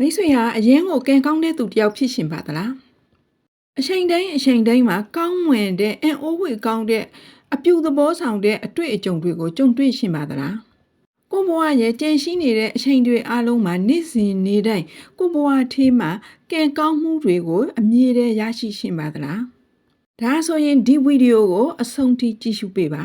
မိတ်ဆွေဟာအရင်ကိုကံကောင်းတဲ့သူတစ်ယောက်ဖြစ်ရှင်ပါသလားအချိန်တိုင်းအချိန်တိုင်းမှာကောင်းမွန်တဲ့အံ့ဩဖွယ်ကောင်းတဲ့အပြူသဘောဆောင်တဲ့အတွေ့အကြုံတွေကိုကြုံတွေ့ရှင်ပါသလားကိုဘဝရဲ့ကြံရှိနေတဲ့အချိန်တွေအားလုံးမှာနေ့စဉ်နေ့တိုင်းကိုဘဝထေးမှာကံကောင်းမှုတွေကိုအမြဲတမ်းရရှိရှင်ပါသလားဒါဆိုရင်ဒီဗီဒီယိုကိုအဆုံးထိကြည့်ရှုပေးပါ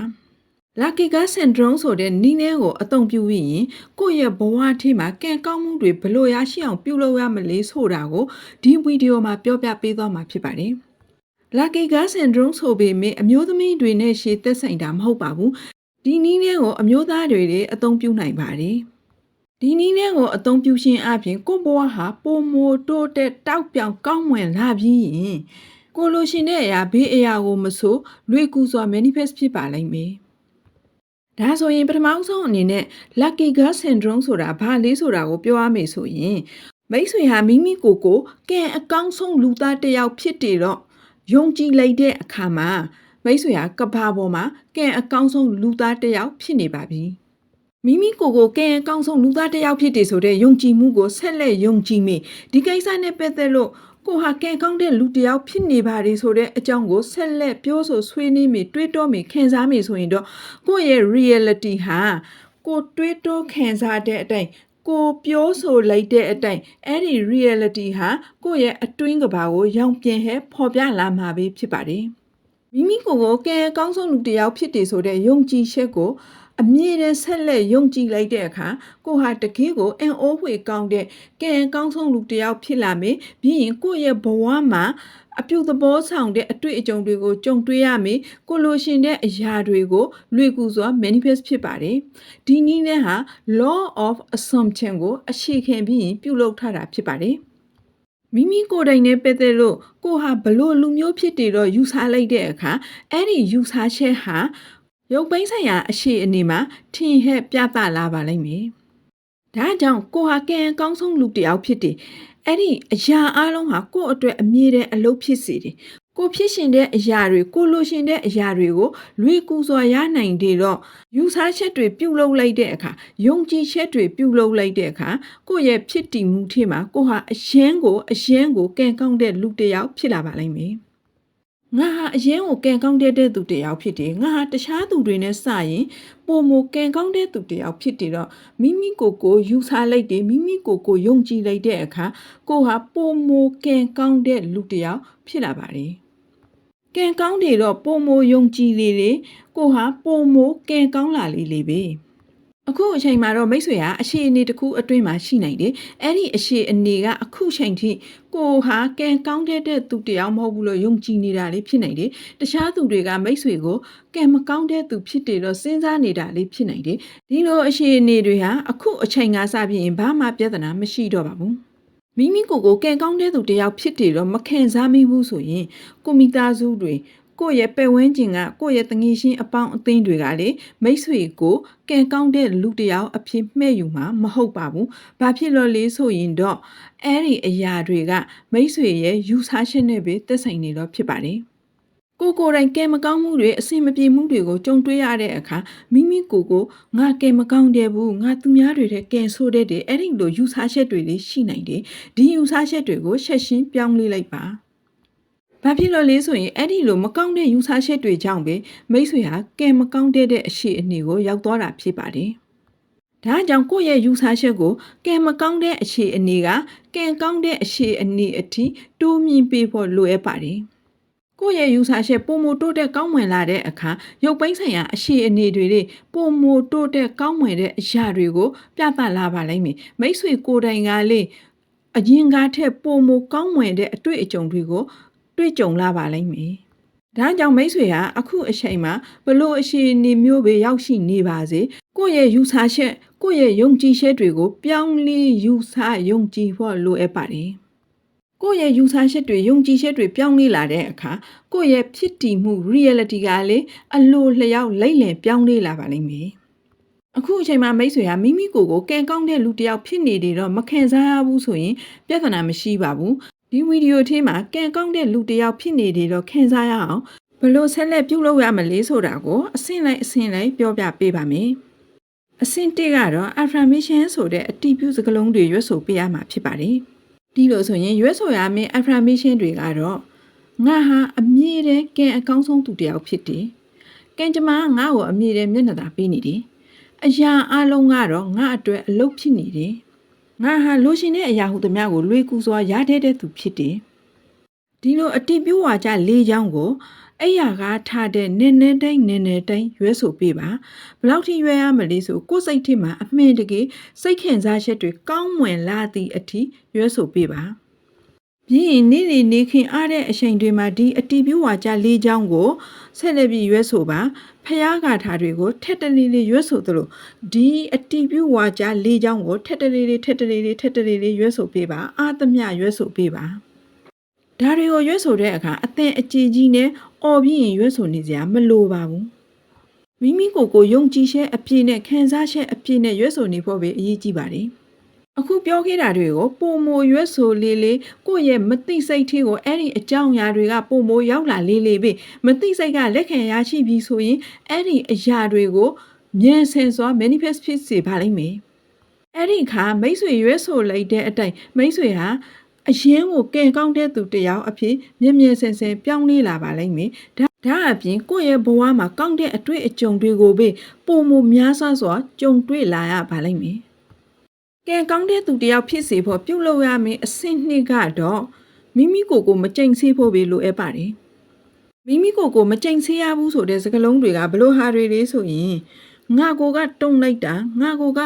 Lucky Girl Syndrome ဆိုတဲ့နည်းနည်းကိုအသုံးပြုပြီးရင်ကိုယ့်ရဲ့ဘဝထဲမှာကံကောင်းမှုတွေဘယ်လိုရရှိအောင်ပြုလုပ်ရမလဲဆိုတာကိုဒီဗီဒီယိုမှာပြောပြပေးသွားမှာဖြစ်ပါတယ်။ Lucky Girl Syndrome ဆိုပေမဲ့အမျိုးသမီးတွေနဲ့ရှေ့သက်ဆိုင်တာမဟုတ်ပါဘူး။ဒီနည်းနည်းကိုအမျိုးသားတွေလည်းအသုံးပြုနိုင်ပါတယ်။ဒီနည်းနည်းကိုအသုံးပြုခြင်းအပြင်ကိုယ့်ဘဝဟာပုံမိုတိုးတက်တောက်ပြောင်ကောင်းမွန်လာပြီးရင်ကိုလိုရှင်တဲ့အရာဘေးအရာကိုမဆိုလွေကူစွာ manifest ဖြစ်ပါလိမ့်မယ်။ ဒါဆိုရင်ပထမဆုံးအနေနဲ့ lucky girl syndrome ဆိုတာဘာလဲဆိုတာကိုပြောရမယ်ဆိုရင်မိတ်ဆွေဟာမိမိကိုယ်ကိုကံအကောင်းဆုံးလူသားတစ်ယောက်ဖြစ်တယ်တော့ယုံကြည်လိုက်တဲ့အခါမှာမိတ်ဆွေဟာကမ္ဘာပေါ်မှာကံအကောင်းဆုံးလူသားတစ်ယောက်ဖြစ်နေပါပြီမိမိကိုယ်ကိုကံအကောင်းဆုံးလူသားတစ်ယောက်ဖြစ်တယ်ဆိုတဲ့ယုံကြည်မှုကိုဆက်လက်ယုံကြည်မိဒီကိစ္စနဲ့ပတ်သက်လို့ ကိုဟာကံကောင်းတဲ့လူတစ်ယောက်ဖြစ်နေပါတယ်ဆိုတဲ့အကြောင်းကိုဆက်လက်ပြောဆိုဆွေးနွေးမိတွေးတောမိခံစားမိဆိုရင်တော့ကိုယ့်ရဲ့ reality ဟာကိုတွေးတောခံစားတဲ့အတိုင်းကိုပြောဆိုလိုက်တဲ့အတိုင်းအဲ့ဒီ reality ဟာကိုယ့်ရဲ့အတွင်းကဘာကိုရောင်ပြန်ဟဲပေါ်ပြလာမှာပဲဖြစ်ပါတယ်မိမိကိုယ်ကိုကံအကောင်းဆုံးလူတစ်ယောက်ဖြစ်တယ်ဆိုတဲ့ယုံကြည်ချက်ကို အမြဲတမ်းဆက်လက်ယုံကြည်လိုက်တဲ့အခါကိုဟာတကယ်ကိုအံ့ဩဖွယ်ကောင်းတဲ့ကံအကောင်းဆုံးလူတစ်ယောက်ဖြစ်လာမယ်ပြီးရင်ကိုယ့်ရဲ့ဘဝမှာအပြုသဘောဆောင်တဲ့အတွေ့အကြုံတွေကိုကြုံတွေ့ရမယ်ကိုလိုရှင်တဲ့အရာတွေကိုလွေကူစွာ manifest ဖြစ်ပါတယ်ဒီနည်းနဲ့ဟာ law of assumption ကိုအခြေခံပြီးရင်ပြုလုပ်ထားတာဖြစ်ပါတယ်မိမိကိုယ်တိုင်နဲ့ပတ်သက်လို့ကိုဟာဘလို့လူမျိုးဖြစ်တယ်တော့ယူဆလိုက်တဲ့အခါအဲ့ဒီယူဆချက်ဟာ ရုပ်ပိုင်းဆိုင်ရာအခြေအနေမှာထင်ဟက်ပြသလာပါလိမ့်မယ်။ဒါကြောင့်ကိုဟာကံအကောင်းဆုံးလူတစ်ယောက်ဖြစ်တယ်။အဲ့ဒီအရာအလုံးဟာကိုယ့်အတွက်အမြဲတမ်းအလုပ်ဖြစ်စေတယ်။ကိုဖြစ်ရှင်တဲ့အရာတွေကိုလိုရှင်တဲ့အရာတွေကိုလွေကူစွာရနိုင်တယ်တော့ယူဆချက်တွေပြုတ်လုလိုက်တဲ့အခါယုံကြည်ချက်တွေပြုတ်လုလိုက်တဲ့အခါကိုယ့်ရဲ့ဖြစ်တည်မှုထဲမှာကိုဟာအရင်ကိုအရင်ကိုကံကောင်းတဲ့လူတစ်ယောက်ဖြစ်လာပါလိမ့်မယ်။ ငါဟာအရင်ကိုကံကောင်းတဲ့တဲ့သူတစ်ယောက်ဖြစ်တယ်ငါဟာတခြားသူတွေနဲ့စရင်ပုံမကံကောင်းတဲ့သူတစ်ယောက်ဖြစ်တယ်တော့မိမိကိုယ်ကိုယူဆလိုက်တယ်မိမိကိုယ်ကိုယုံကြည်လိုက်တဲ့အခါကိုဟာပုံမကံကောင်းတဲ့လူတစ်ယောက်ဖြစ်လာပါတယ်ကံကောင်းတယ်တော့ပုံမယုံကြည်လေလေကိုဟာပုံမကံကောင်းလာလေလေပဲ အခုအချိန်မှာတော့မိတ်ဆွေဟာအခြေအနေတစ်ခုအတွင်းမှာရှိနိုင်တယ်။အဲ့ဒီအခြေအနေကအခုချိန်ထိကိုဟာကံကောင်းတဲ့တဲ့သူတယောက်မဟုတ်ဘူးလို့ယုံကြည်နေတာလေးဖြစ်နိုင်တယ်။တခြားသူတွေကမိတ်ဆွေကိုကံမကောင်းတဲ့သူဖြစ်တယ်လို့စဉ်းစားနေတာလေးဖြစ်နိုင်တယ်။ဒီလိုအခြေအနေတွေဟာအခုအချိန်ကစပြရင်ဘာမှပြဿနာမရှိတော့ပါဘူး။မိမိကိုယ်ကိုကံကောင်းတဲ့သူတယောက်ဖြစ်တယ်တော့မခံစားမိဘူးဆိုရင်ကိုမိသားစုတွေ ကိုယ့်ရဲ့ပဲ့ဝန်းကျင်ကကိုယ့်ရဲ့တငယ်ချင်းအပေါင်းအသင်းတွေကလေမိတ်ဆွေကိုကံကောင်းတဲ့လူတစ်ယောက်အဖြစ်မှဲ့ယူမှာမဟုတ်ပါဘူး။ဘာဖြစ်လို့လဲဆိုရင်တော့အဲ့ဒီအရာတွေကမိတ်ဆွေရဲ့ယူဆချက်နဲ့ပဲသက်ဆိုင်နေတော့ဖြစ်ပါတယ်။ကိုကိုယ်တိုင်ကံမကောင်းမှုတွေအဆင်မပြေမှုတွေကိုကြုံတွေ့ရတဲ့အခါမိမိကိုယ်ကိုငါကံမကောင်းတဲ့ဘူးငါသူများတွေတဲ့ကံဆိုးတဲ့တဲ့အဲ့ဒီလိုယူဆချက်တွေလေးရှိနိုင်တယ်ဒီယူဆချက်တွေကိုချက်ရှင်းပြောင်းလဲလိုက်ပါ ဘာဖြစ်လို့လဲဆိုရင်အဲ့ဒီလိုမကောင်းတဲ့ယူဆချက်တွေကြောင့်ပဲမိတ်ဆွေဟာကံမကောင်းတဲ့အရှိအနေကိုရောက်သွားတာဖြစ်ပါတယ်ဒါကြောင့်ကိုယ့်ရဲ့ယူဆချက်ကိုကံမကောင်းတဲ့အခြေအနေကကံကောင်းတဲ့အခြေအနေအထိတိုးမြင့်ပေးဖို့လိုအပ်ပါတယ်။ကိုယ့်ရဲ့ယူဆချက်ပုံမတိုးတက်ကောင်းမွန်လာတဲ့အခါရုပ်ပိုင်းဆိုင်ရာအခြေအနေတွေတွေပုံမတိုးတက်ကောင်းမွန်တဲ့အရာတွေကို ပြသလာပါလိမ့်မယ်။မိတ်ဆွေကိုယ်တိုင်ကလေအရင်ကထက်ပုံမကောင်းမွန်တဲ့အတွေ့အကြုံတွေကို တွေ့ကြုံလာပါလိမ့်မယ်။ဒါကြောင့်မိတ်ဆွေဟာအခုအချိန်မှာဘလို့အရှိနေမျိုးပဲရောက်ရှိနေပါစေကိုယ့်ရဲ့ယူဆချက်ကိုယ့်ရဲ့ယုံကြည်ချက်တွေကိုပြောင်းလဲယူဆယုံကြည်ဖို့လိုအပ်ပါတယ်။ကိုယ့်ရဲ့ယူဆချက်တွေယုံကြည်ချက်တွေပြောင်းလဲလာတဲ့အခါကိုယ့်ရဲ့ဖြစ်တည်မှု reality ကလည်းအလိုလျောက်လိမ့်လည်ပြောင်းလဲလာပါလိမ့်မယ်။အခုအချိန်မှာမိတ်ဆွေဟာမိမိကိုယ်ကိုကံကောင်းတဲ့လူတစ်ယောက်ဖြစ်နေတယ်တော့မခံစားရဘူးဆိုရင်ပြဿနာမရှိပါဘူး ဒီဗီဒီယိုထဲမှာကံကောင်းတဲ့လူတစ်ယောက်ဖြစ်နေတယ်တော့ခင်စားရအောင်ဘလို့ဆက်လက်ပြုလုပ်ရမလဲဆိုတာကိုအဆင့်လိုက်အဆင့်လိုက်ပြောပြပေးပါမယ်အအဆင့်1ကတော့ affirmation ဆိုတဲ့အတည်ပြုစကားလုံးတွေရွတ်ဆိုပေးရမှာဖြစ်ပါတယ်ဒီလိုဆိုရင်ရွတ်ဆိုရမယ့် affirmation တွေကတော့ငါဟာအမြဲတမ်းကံအကောင်းဆုံးသူတစ်ယောက်ဖြစ်တယ်ကံကြမ္မာကငါ့ကိုအမြဲတမ်းမျက်နှာသာပေးနေတယ်အရာအလုံးကတော့ငါအတွက်အလုပ်ဖြစ်နေတယ် ငါဟာလိုချင်တဲ့အရာဟုသမျှကိုလွေကူစွာရတဲ့တဲ့သူဖြစ်တယ်ဒီလိုအတိပြုဝါကြ၄ချောင်းကိုအဲ့ရကားထားတဲ့နည်းနည်းတိုင်းနည်းနည်းတိုင်းရွဲဆိုပေးပါဘယ်လောက်ထိရွဲရမလဲဆိုကိုယ်စိတ်ထဲမှာအမှန်တကယ်စိတ်ခင်စားချက်တွေကောင်းမွန်လာသည့်အထိရွဲဆိုပေးပါ ပြီးရင်နေ့နေ့နေခင်အားတဲ့အချိန်တွေမှာဒီအတီးပြဝါကြ၄ချောင်းကိုဆက်လက်ပြီးရွဲဆိုပါဖျားဂါထာတွေကိုထက်တလေးလေးရွဲဆိုသလိုဒီအတီးပြဝါကြ၄ချောင်းကိုထက်တလေးလေးထက်တလေးလေးထက်တလေးလေးရွဲဆိုပေးပါအာသမျှရွဲဆိုပေးပါဒါတွေကိုရွတ်ဆိုတဲ့အခါအသင်အကြည်ကြီးနဲ့အော်ပြီးရင်ရွတ်ဆိုနေစရာမလိုပါဘူးမိမိကိုယ်ကိုယုံကြည်ချက်အပြည့်နဲ့ခံစားချက်အပြည့်နဲ့ရွတ်ဆိုနေဖို့ပဲအရေးကြီးပါတယ် အခုပြောခဲ့တာတွေကိုပုံမရွတ်ဆိုလေးလေးကိုယ့်ရဲ့မသိစိတ်သေးကိုအဲ့ဒီအကြောင်းအရာတွေကပုံမရောက်လာလေးလေးပဲမသိစိတ်ကလက်ခံရရှိပြီဆိုရင်အဲ့ဒီအရာတွေကိုမြန်ဆန်စွာ manifest ဖြစ်စေပါလိမ့်မယ်အဲ့ဒီခါမိတ်ဆွေရွေးဆိုလိုက်တဲ့အတိုင်းမိတ်ဆွေဟာအရင်ကိုကဲကောင်းတဲ့သူတစ်ယောက်အဖြစ်မြင်မြင်ဆင်ဆင်ပြောင်းလဲလာပါလိမ့်မယ်ဒါဒါအပြင်ကိုယ့်ရဲ့ဘဝမှာကောင်းတဲ့အတွေ့အကြုံတွေကိုပဲပုံမများစွာစွာကြုံတွေ့လာရပါလိမ့်မယ် ကဲကောင်းတဲ့သူတစ်ယောက်ဖြစ်စေဖို့ပြုလုပ်ရမယ့်အဆင့်နှစ်ကတော့မိမိကိုယ်ကိုမကြိမ်ဆေးဖို့ပဲလိုအပ်ပါတယ်မိမိကိုယ်ကိုမကြိမ်ဆေးရဘူးဆိုတဲ့စကားလုံးတွေကဘလို့ဟာတွေလဲဆိုရင်ငါကိုကတုံလိုက်တာငါကိုက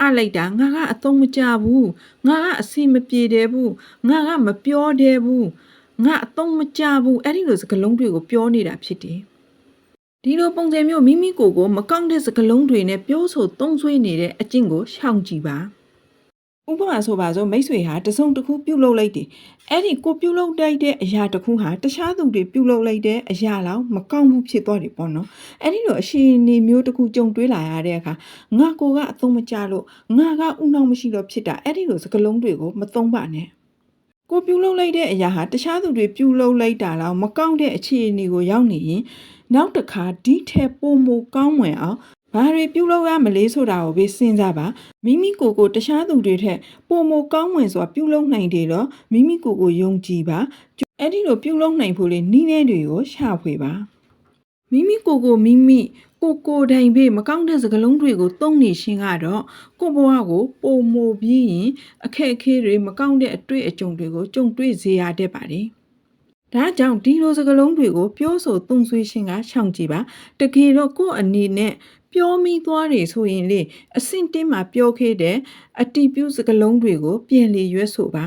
အလိုက်တာငါကအသုံးမကျဘူးငါကအစီမပြေတယ်ဘူးငါကမပြောတယ်ဘူးငါအသုံးမကျဘူးအဲ့ဒီလိုစကားလုံးတွေကိုပြောနေတာဖြစ်တယ်ဒီလိုပုံစံမျိုးမိမိကိုယ်ကိုမကောင်းတဲ့စကားလုံးတွေနဲ့ပြောဆိုသုံးဆွေးနေတဲ့အကျင့်ကိုရှောင်ကြည့်ပါ ဥပမာဆိုပါစို့မိတ်ဆွေဟာတစုံတစ်ခုပြုတ်လုလိုက်တယ်အဲ့ဒီကိုပြုတ်လုတိုက်တဲ့အရာတစ်ခုဟာတခြားသူတွေပြုတ်လုလိုက်တဲ့အရာလောက်မကောင်းဘူးဖြစ်သွားတယ်ပေါ့နော်အဲ့ဒီလိုအရှိန်နေမျိုးတစ်ခုကြုံတွေ့လာရတဲ့အခါငါကိုကအသုံးမကျလို့ငါကဥနှောင်းမရှိတော့ဖြစ်တာအဲ့ဒီလိုစကားလုံးတွေကိုမသုံးပါနဲ့ကိုပြုတ်လုလိုက်တဲ့အရာဟာတခြားသူတွေပြုတ်လုလိုက်တာလောက်မကောင်းတဲ့အခြေအနေကိုရောက်နေရင်နောက်တစ်ခါဒီထက်ပိုမိုကောင်းမွန်အောင် ဘာတွေပြုလုပ်ရမလဲဆိုတာကိုပဲစဉ်းစားပါမိမိကိုယ်ကိုတခြားသူတွေထက်ပိုမိုကောင်းမွန်စွာပြုလုပ်နိုင်တယ်တော့မိမိကိုယ်ကိုယုံကြည်ပါအဲ့ဒီလိုပြုလုပ်နိုင်ဖို့လေနီးနေတွေကိုရှာဖွေပါမိမိကိုယ်ကိုမိမိကိုကိုယ်တိုင်ပဲမကောင်းတဲ့စကားလုံးတွေကိုသုံးနေရှင်ကတော့ကိုယ့်ဘဝကိုပုံမိုပြီးရင်အခက်အခဲတွေမကောင်းတဲ့အတွေ့အကြုံတွေကိုကြုံတွေ့စေရတတ်ပါတယ်ဒါကြောင့်ဒီလိုစကားလုံးတွေကိုပြောဆိုသုံးဆွေးခြင်းကရှောင်ကြည့်ပါတကယ်တော့ကိုယ့်အနေနဲ့ ပြောမိသွားတယ်ဆိုရင်လေအဆင့်တင်းမှာပြောခဲ့တဲ့အတီးပြုစကားလုံးတွေကို ပြန်လေရွတ်ဆိုပါ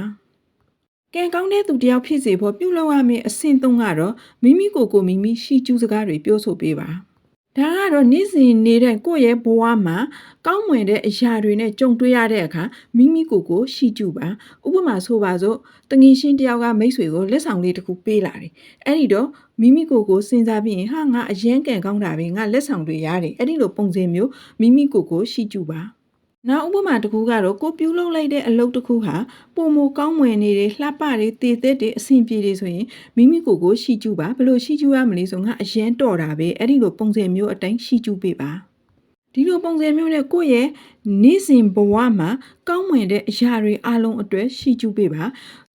ကံကောင်းတဲ့သူတယောက်ဖြစ်စေဖို့ပြုလုပ်ရမယ့်အဆင့်သုံးကတော့မိမိကိုယ်ကိုမိမိရှိကျူးစကားတွေပြောဆိုပေးပါ ဒါကတော့နေ့စဉ်နေတဲ့ကိုယ့်ရဲ့ဘဝမှာကောင်းမွန်တဲ့အရာတွေနဲ့ကြုံတွေ့ရတဲ့အခါမိမိကိုယ်ကိုရှိကျူပါဥပမာဆိုပါစို့တငင်ရှင်းတယောက်ကမိတ်ဆွေကိုလက်ဆောင်လေးတစ်ခုပေးလာတယ်အဲ့ဒီတော့မိမိကိုယ်ကိုစဉ်းစားပြီးရင်ဟာငါအရင်ကံကောင်းတာပဲငါလက်ဆောင်တွေရတယ်အဲ့ဒီလိုပုံစံမျိုးမိမိကိုယ်ကိုရှိကျူပါ နောက်ဥပမာတစ်ခုကတော့ကိုပြူလုံးလိုက်တဲ့အလုပ်တစ်ခုဟာပုံမကောင်းမွန်နေတယ်လှပတယ်တည်သက်တယ်အဆင်ပြေတယ်ဆိုရင်မိမိကိုယ်ကိုရှိကျူပါဘယ်လိုရှိကျူရမလဲဆိုငါအရင်တော်တာပဲအဲ့ဒီလိုပုံစံမျိုးအတိုင်းရှိကျူပေးပါဒီလိုပုံစံမျိုးနဲ့ကိုယ့်ရဲ့နေ့စဉ်ဘဝမှာကောင်းမွန်တဲ့အရာတွေအလုံးအတွက်ရှိကျူပေးပါ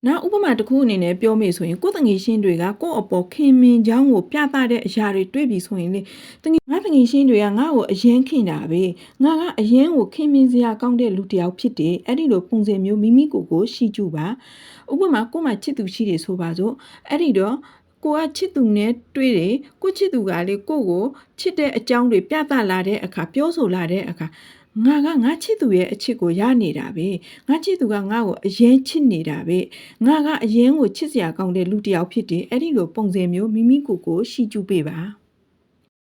နောက်ဥပမာတစ်ခုအနေနဲ့ပြောမိဆိုရင်ကိုယ်တငယ်ရှင်းတွေကကိုယ့်အပေါ်ခင်မင်ချောင်းကိုပြသတဲ့အရာတွေတွေ့ပြီဆိုရင်လေတငယ်ငါတငယ်ရှင်းတွေကငါ့ကိုအရင်ခင်တာပဲငါကအရင်ကိုခင်မင်စရာကောင်းတဲ့လူတစ်ယောက်ဖြစ်တယ်အဲ့ဒီလိုပုံစံမျိုးမိမိကိုယ်ကိုရှိကျူပါဥပမာကိုယ်မှာချစ်သူရှိတယ်ဆိုပါစို့အဲ့ဒီတော့ကိုကချစ်သူနဲ့တွေ့တယ်ကိုချစ်သူကလေကိုကိုချစ်တဲ့အကြောင်းတွေပြသလာတဲ့အခါပြောဆိုလာတဲ့အခါ ငါကငါချစ်သူရဲ့အချစ်ကိုရနေတာပဲငါချစ်သူကငါ့ကိုအရင်ချစ်နေတာပဲငါကအရင်ကိုချစ်စရာကောင်းတဲ့လူတစ်ယောက်ဖြစ်တယ်အဲ့ဒီလိုပုံစံမျိုးမိမိကိုယ်ကိုရှိကျူပေးပါ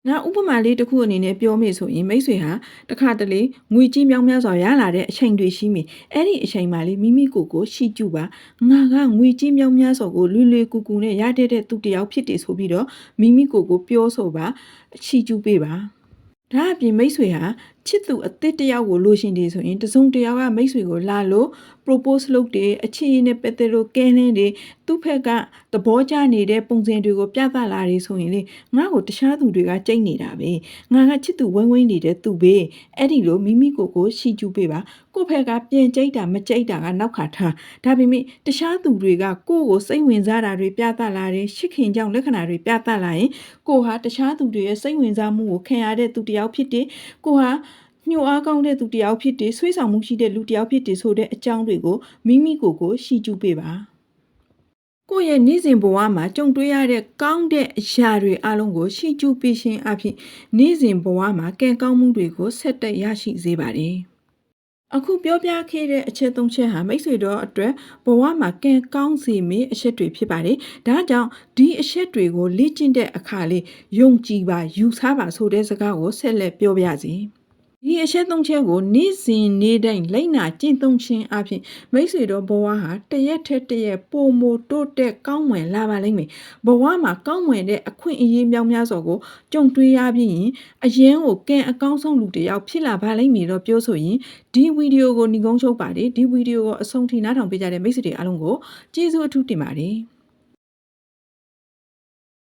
နောက်ဥပမာလေးတစ်ခုအနေနဲ့ပြောမိဆိုရင်မိတ်ဆွေဟာတခါတလေငွေကြီးမြောင်းများစွာရလာတဲ့အချိန်တွေရှိမိအဲ့ဒီအချိန်မှာလေမိမိကိုယ်ကိုရှိကျူပါငါကငွေကြီးမြောင်းများစွာကိုလွယ်လွယ်ကူကူနဲ့ရတဲ့တဲ့သူတစ်ယောက်ဖြစ်တယ်ဆိုပြီးတော့မိမိကိုယ်ကိုပြောဆိုပါရှိကျူပေးပါဒါအပြင်မိတ်ဆွေဟာ ချစ်သူအသစ်တစ်ယောက်ကိုလိုချင်တယ်ဆိုရင်တစုံတစ်ယောက်ကမိတ်ဆွေကိုလာလို့ propose လုပ်တယ်အခြေအနေနဲ့ပတ်သက်လို့ကဲလင်းတယ်သူ့ဖက်ကသဘောကျနေတဲ့ပုံစံတွေကိုပြသလာတယ်ဆိုရင်လေငါ့ကိုတခြားသူတွေကကြိတ်နေတာပဲငါကချစ်သူဝိုင်းဝိုင်းနေတဲ့သူပဲအဲ့ဒီလိုမိမိကိုယ်ကိုရှီကျူပေးပါကိုယ့်ဖက်ကပြင်ကြိတ်တာမကြိတ်တာကနောက်ခါထားဒါပေမဲ့တခြားသူတွေကကိုယ့်ကိုစိတ်ဝင်စားတာတွေပြသလာတယ်ရှစ်ခင်ကြောင့်လက္ခဏာတွေပြသလာရင်ကိုယ်ဟာတခြားသူတွေရဲ့စိတ်ဝင်စားမှုကိုခံရတဲ့သူတစ်ယောက်ဖြစ်တယ်ကိုယ်ဟာ ညှို့အားကောင်းတဲ့သူတစ်ယောက်ဖြစ်တယ်ဆွေးဆောင်မှုရှိတဲ့လူတစ်ယောက်ဖြစ်တယ်ဆိုတဲ့အကြောင်းတွေကိုမိမိကိုယ်ကိုရှီကျူးပေးပါကိုယ့်ရဲ့နေ့စဉ်ဘဝမှာကြုံတွေ့ရတဲ့ကောင်းတဲ့အရာတွေအလုံးကိုရှီကျူးပေးခြင်းအဖြစ်နေ့စဉ်ဘဝမှာကံကောင်းမှုတွေကိုဆက်တက်ရရှိစေပါတယ်အခုပြောပြခဲ့တဲ့အချက်သုံးချက်ဟာမိတ်ဆွေတို့အတွက်ဘဝမှာကံကောင်းစေမယ့်အချက်တွေဖြစ်ပါတယ်။ဒါကြောင့်ဒီအချက်တွေကိုလေ့ကျင့်တဲ့အခါလေးယုံကြည်ပါယူဆပါဆိုတဲ့စကားကိုဆက်လက်ပြောပြစီ။ ဒီအချက်သုံးချက်ကိုနေ့စဉ်နေ့တိုင်းလိမ့်နာကျင့်သုံးခြင်းအပြင်မိတ်ဆွေတို့ဘဝဟာတရက်ထက်တရက်ပိုမိုတိုးတက်ကောင်းမွန်လာပါလိမ့်မယ်။ဘဝမှာကောင်းမွန်တဲ့အခွင့်အရေးများများစွာကိုကြုံတွေ့ရပြီးရင်အရင်ကိုကံအကောင်းဆုံးလူတစ်ယောက်ဖြစ်လာပါလိမ့်မည်တော့ပြောဆိုရင်ဒီဗီဒီယိုကိုညီကုန်းချုပ်ပါတယ်ဒီဗီဒီယိုကိုအဆုံးထိနားထောင်ပေးကြတဲ့မိတ်ဆွေတွေအားလုံးကိုကျေးဇူးအထူးတင်ပါတယ်။